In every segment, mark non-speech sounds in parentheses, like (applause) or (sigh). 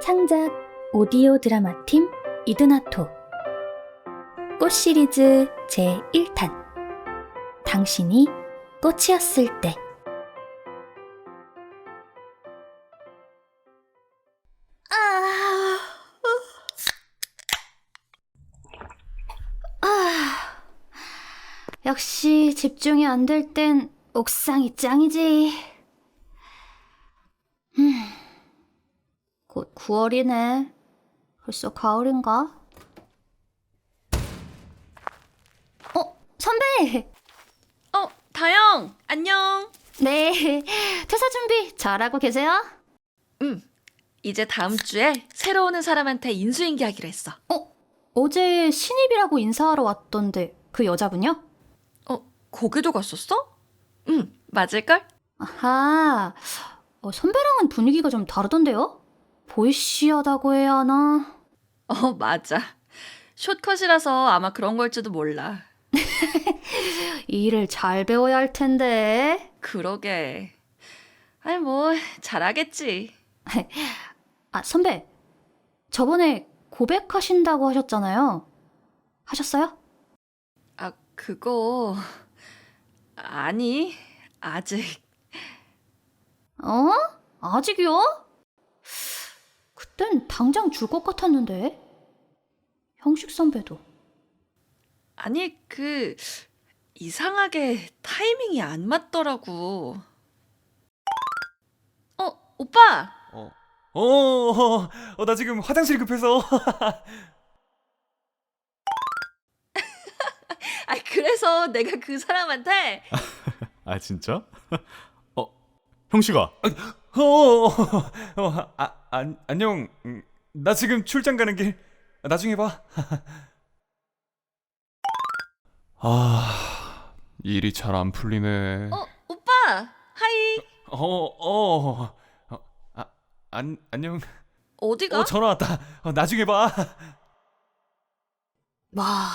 창작 오디오 드라마 팀 이드나토. 꽃 시리즈 제1탄. 당신이 꽃이었을 때. 아, 아, 역시 집중이 안 될 땐 옥상이 짱이지. 음, 곧 9월이네. 벌써 가을인가? 어, 선배! 어, 다영, 안녕. 네, 퇴사 준비 잘하고 계세요? 응. 이제 다음 주에 새로 오는 사람한테 인수인계하기로 했어. 어, 어제 신입이라고 인사하러 왔던데 그 여자분요? 어, 거기도 갔었어? 응, 맞을걸? 아하, 어, 선배랑은 분위기가 좀 다르던데요? 보이시하다고 해야 하나? 어, 맞아. 숏컷이라서 아마 그런 걸지도 몰라. (laughs) 일을 잘 배워야 할 텐데. 그러게. 아니, 뭐, 잘하겠지. (laughs) 아, 선배. 저번에 고백하신다고 하셨잖아요. 하셨어요? 아, 그거. 아니, 아직. 어? 아직이요? 그땐 당장 줄 것 같았는데. 형식 선배도. 아니, 그, 이상하게 타이밍이 안 맞더라고. 어, 오빠! 어, 어, 어, 어, 나 지금 화장실 급해서. (laughs) 아, 그래서 내가 그 사람한테 (laughs) 아, 진짜? (laughs) 어, 형식아. 어, 어, 어, 아, 안, 안녕. 음, 나 지금 출장 가는 길. 나중에 봐. (laughs) 아, 일이 잘 안 풀리네. 어, 오빠! 하이! 어, 어, 어, 아, 안, 안녕. 어디가? 어, 전화 왔다. 어, 나중에 봐. 와.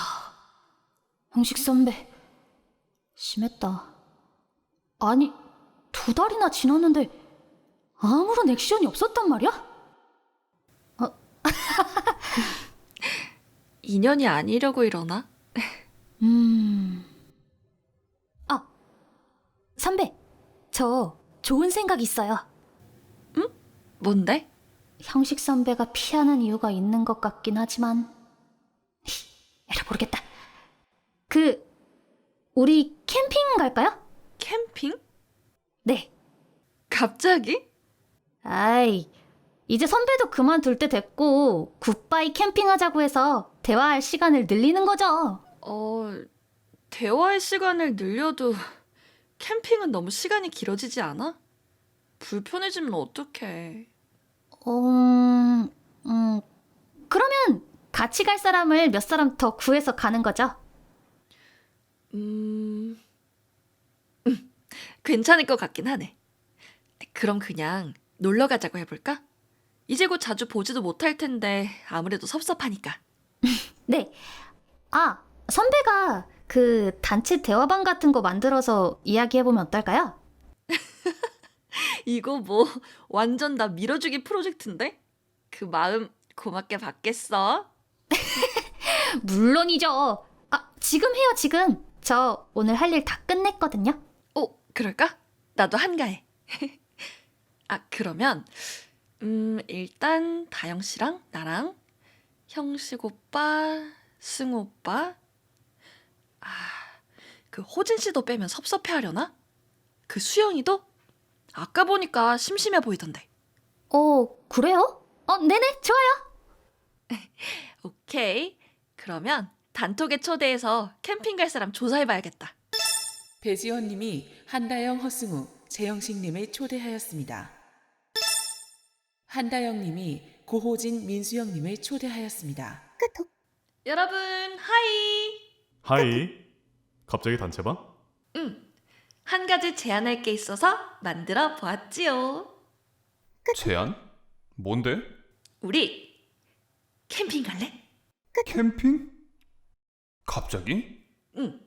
형식 선배. 심했다. 아니, 두 달이나 지났는데 아무런 액션이 없었단 말이야? (laughs) 인연이 아니려고 이러나? 음. 아, 선배. 저 좋은 생각 있어요. 뭔데? 형식 선배가 피하는 이유가 있는 것 같긴 하지만 에라 모르겠다. 그 우리 캠핑 갈까요? 캠핑? 네. 갑자기? 아이 이제 선배도 그만둘 때 됐고 굿바이 캠핑하자고 해서 대화할 시간을 늘리는 거죠. 어, 대화의 시간을 늘려도 캠핑은 너무 시간이 길어지지 않아? 불편해지면 어떡해. 음, 음 그러면 같이 갈 사람을 몇 사람 더 구해서 가는 거죠. 음, 음, 괜찮을 것 같긴 하네. 그럼 그냥 놀러 가자고 해볼까? 이제 곧 자주 보지도 못할 텐데 아무래도 섭섭하니까. (laughs) 네. 아, 선배가 그 단체 대화방 같은 거 만들어서 이야기해보면 어떨까요? (laughs) 이거 뭐 완전 나 밀어주기 프로젝트인데? 그 마음 고맙게 받겠어. (laughs) 물론이죠. 아, 지금 해요, 지금. 저 오늘 할 일 다 끝냈거든요. 어, 그럴까? 나도 한가해. 아, 그러면 음, 일단 다영 씨랑 나랑 형식 오빠, 승우 오빠. 아, 그 호진 씨도 빼면 섭섭해 하려나? 그 수영이도? 아까 보니까 심심해 보이던데. 어, 그래요? 어, 네네, 좋아요. (laughs) 오케이. 그러면 단톡에 초대해서 캠핑 갈 사람 조사해 봐야겠다. 배지원님이 한다영, 허승우, 재영식님을 초대하였습니다. 한다영님이 고호진, 민수영님을 초대하였습니다. 여러분, 하이! 하이. 갑자기 단체방? 응. 한 가지 제안할 게 있어서 만들어 보았지요. 제안? 뭔데? 우리 캠핑 갈래? 캠핑? 갑자기? 응.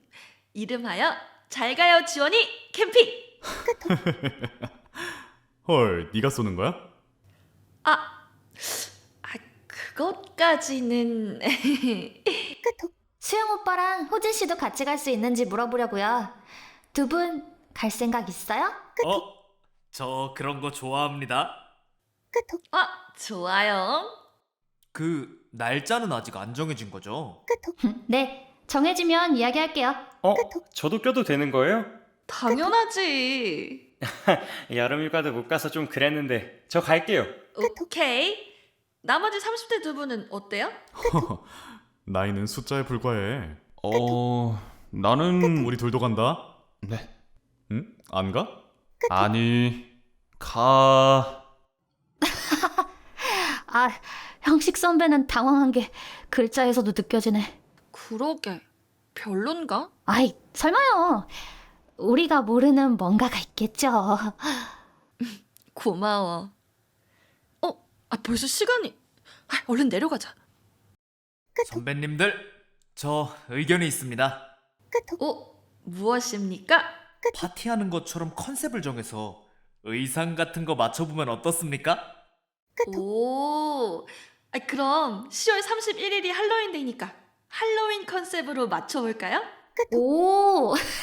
이름하여 잘 가요 지원이 캠핑. (laughs) 헐, 네가 쏘는 거야? 아, 아, 그것까지는 수영 오빠랑 호진 씨도 같이 갈 수 있는지 물어보려고요. 두 분 갈 생각 있어요? 어? 저 그런 거 좋아합니다. 아, 좋아요. 그 날짜는 아직 안 정해진 거죠? 네, 정해지면 이야기할게요. 어? 저도 껴도 되는 거예요? 당연하지. (laughs) 여름휴가도 못 가서 좀 그랬는데 저 갈게요. 오케이. 나머지 30대 두 분은 어때요? (laughs) 나이는 숫자에 불과해. 어 나는 우리 둘도 간다. 네 응? 안 가? 아니 가 (laughs) 아, 형식 선배는 당황한 게 글자에서도 느껴지네. 그러게. 별론가? 아이, 설마요. 우리가 모르는 뭔가가 있겠죠. (laughs) 고마워. 어, 아 벌써 시간이. 아, 얼른 내려가자. 선배님들, 저 의견이 있습니다. 어, 무엇입니까? 파티하는 것처럼 컨셉을 정해서 의상 같은 거 맞춰보면 어떻습니까? 오, 아, 그럼 10월 31일이 할로윈데이니까 할로윈 컨셉으로 맞춰볼까요? 오, (laughs)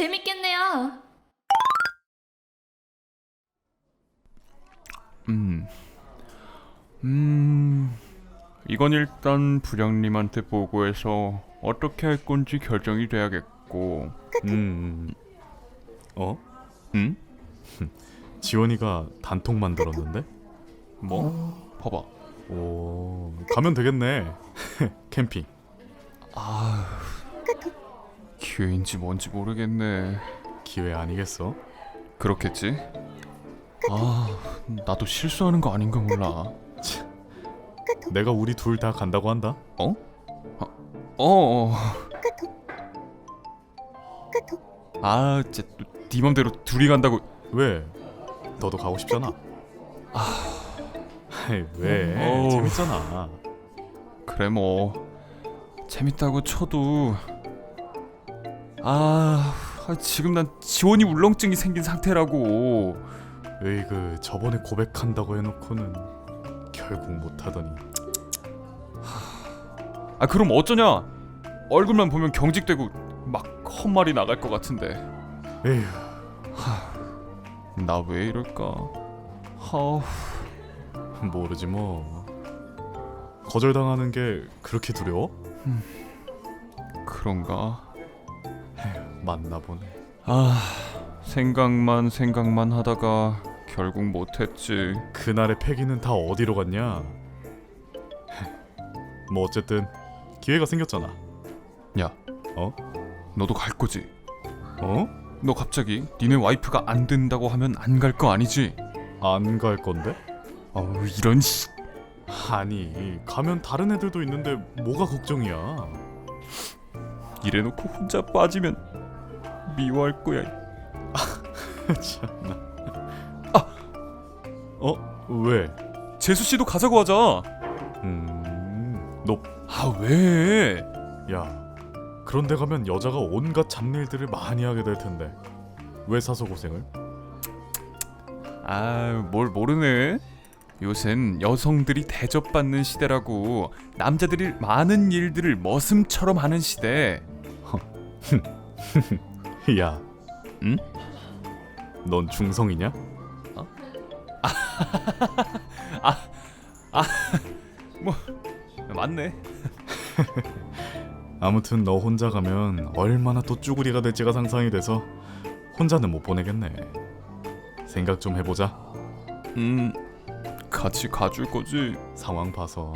재밌겠네요. 음. 음. 이건 일단 부장님한테 보고해서 어떻게 할 건지 결정이 돼야겠고. 음. 어? 응? (laughs) 지원이가 단톡 만들었는데? 뭐? 봐봐. 오, 가면 되겠네. (laughs) 캠핑. 아. 기회인지 뭔지 모르겠네. 기회 아니겠어? 그렇겠지? 아, 나도 실수하는 거 아닌가 몰라. 내가 우리 둘 다 간다고 한다. 어. 어. 아, 진짜 네 맘대로 둘이 간다고. 왜? 너도 가고 싶잖아. 아, 아이, 왜? 어우. 재밌잖아. 그래 뭐 재밌다고 쳐도 아 아, 지금 난 지원이 울렁증이 생긴 상태라고. 으이그 저번에 고백한다고 해놓고는 결국 못하더니. 아 그럼 어쩌냐? 얼굴만 보면 경직되고 막 헛말이 나갈 것 같은데. 에휴, 나 왜 이럴까? 하우. 모르지 뭐. 거절당하는 게 그렇게 두려워? 그런가 맞나 보네. 아 생각만 생각만 하다가 결국 못했지 그날의 패기는 다 어디로 갔냐? 뭐 어쨌든 기회가 생겼잖아. 야 어? 너도 갈 거지 어? 너 갑자기 니네 와이프가 안 된다고 하면 안 갈 거 아니지 안 갈 건데? 어우 이런 씨 아니 가면 다른 애들도 있는데 뭐가 걱정이야? 이래놓고 혼자 빠지면 미워할 거야. (laughs) 참나. 아, 어 왜? 재수 씨도 가자고 하자. 음, 너, 아 왜? 야, 그런데 가면 여자가 온갖 잡일들을 많이 하게 될 텐데 왜 사서 고생을? 아 뭘 모르네. 요샌 여성들이 대접받는 시대라고 남자들이 많은 일들을 머슴처럼 하는 시대. (laughs) (laughs) 야, 응? 넌 중성이냐? (laughs) 맞네. (laughs) 아무튼 너 혼자 가면 얼마나 또 쭈구리가 될지가 상상이 돼서 혼자는 못 보내겠네. 생각 좀 해보자. 음 같이 가줄 거지. 상황 봐서